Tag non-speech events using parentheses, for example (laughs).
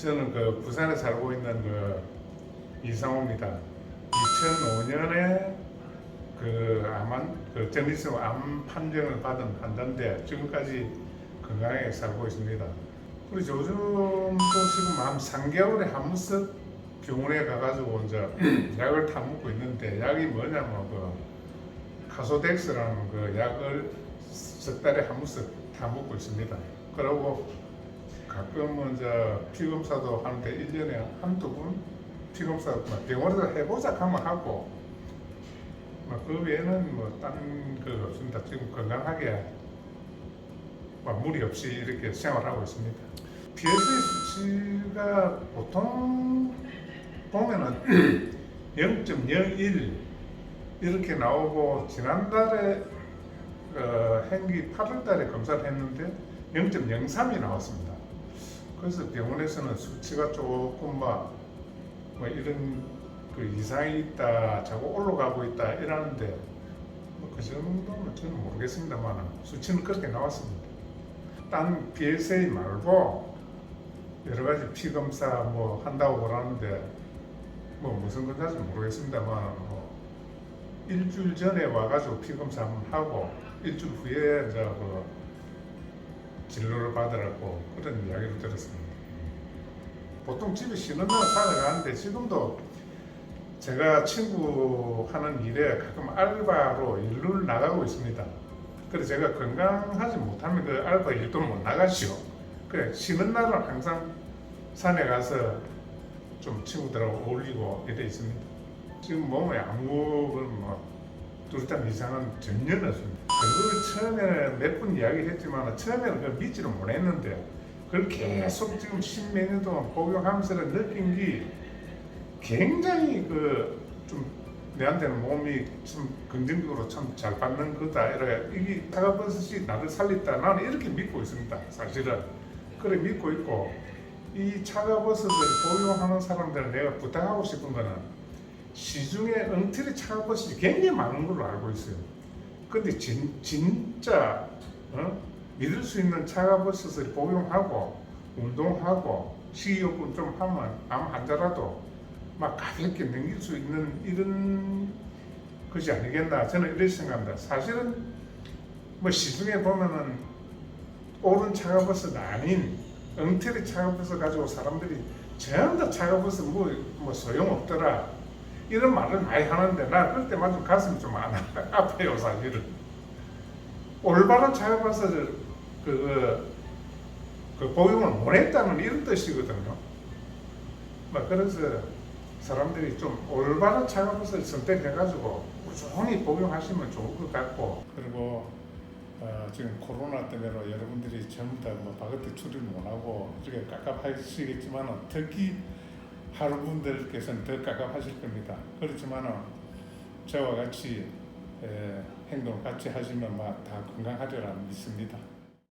저는 그 부산에 살고 있는 그 이상호입니다. 2005년에 그 암한 그 전이성 암 판정을 받은 환자인데 지금까지 건강하게 살고 있습니다. 우리 요즘도 지금 한 3개월에 한 번씩 병원에 가가지고 이제 약을 타 먹고 있는데 약이 뭐냐면 그 카소덱스라는 그 약을 석 달에 한 번씩 타 먹고 있습니다. 그리고 가끔은 이제 피검사도 하는데 1년에 한두 번 피검사 뭐 병원에서 해보자 하면 하고 뭐그 외에는 뭐딴거 없습니다. 지금 건강하게 뭐 무리 없이 이렇게 생활하고 있습니다. PSA 수치가 보통 보면은 (clears throat) 0.01 이렇게 나오고 지난달에 어, 행기 8월달에 검사를 했는데 0.03이 나왔습니다. 그래서 병원에서는 수치가 조금 막, 뭐 이런 그 이상이 있다, 자꾸 올라가고 있다 이러는데 뭐 그 정도는 저는 모르겠습니다만 수치는 그렇게 나왔습니다. 딴 BSA 말고 여러 가지 피 검사 뭐 한다고 그러는데 뭐 무슨 건지 모르겠습니다만 뭐 일주일 전에 와가지고 피 검사 한번 하고 일주일 후에 이제 그 진료를 받으라고 그런 이야기를 들었습니다. 보통 집에 쉬는 날 살아가는데 지금도 제가 친구 하는 일에 가끔 알바로 일을 나가고 있습니다. 그래서 제가 건강하지 못하면 그 알바 일도 못 나가시오. 그래 쉬는 날은 항상 산에 가서 좀 친구들하고 어울리고 이래 있습니다. 지금 몸에 아무 뭐 뚜렷한 이상은 전혀 없습니다. 그걸 처음에 몇번 이야기했지만 처음에는 그걸 믿지를 못했는데 그걸 계속 지금 십몇 년 동안 복용하면서 느낀 게 굉장히 그 좀 내한테는 몸이 참 긍정적으로 참 잘 받는 거다. 이래 이게 차가버섯이 나를 살렸다. 나는 이렇게 믿고 있습니다. 사실은 그래 믿고 있고 이 차가버섯을 복용하는 사람들 내가 부탁하고 싶은 거는 시중에 엉터리 차가버섯이 굉장히 많은 걸로 알고 있어요. 근데 진, 진짜 어? 믿을 수 있는 차가버섯을 복용하고 운동하고 식이요법 좀 하면 암 환자라도 막 가볍게 넘길 수 있는 이런 것이 아니겠나 저는 이렇게 생각합니다. 사실은 뭐 시중에 보면은 옳은 차가버섯 아닌 엉터리 차가버섯 가지고 사람들이 전부 다 차가버섯 뭐, 뭐 소용없더라 이런 말을 많이 하는데 나 그럴 때마다 좀 가슴이 좀 안, (laughs) 아파요 사실은 올바른 차가버섯을 그, 그, 그 복용을 못했다는 이런 뜻이거든요. 막 그래서 사람들이 좀 올바른 차가버섯을 선택해가지고 꾸준히 복용하시면 좋을 것 같고 그리고 어, 지금 코로나 때문에 여러분들이 전부 다뭐 바깥에 출입 못하고 이렇게 깝깝하시겠지만 특히 하루분들께서는 더 깝깝하실 겁니다. 그렇지만 저와 같이 에, 행동을 같이 하시면 막다 건강하리라 믿습니다.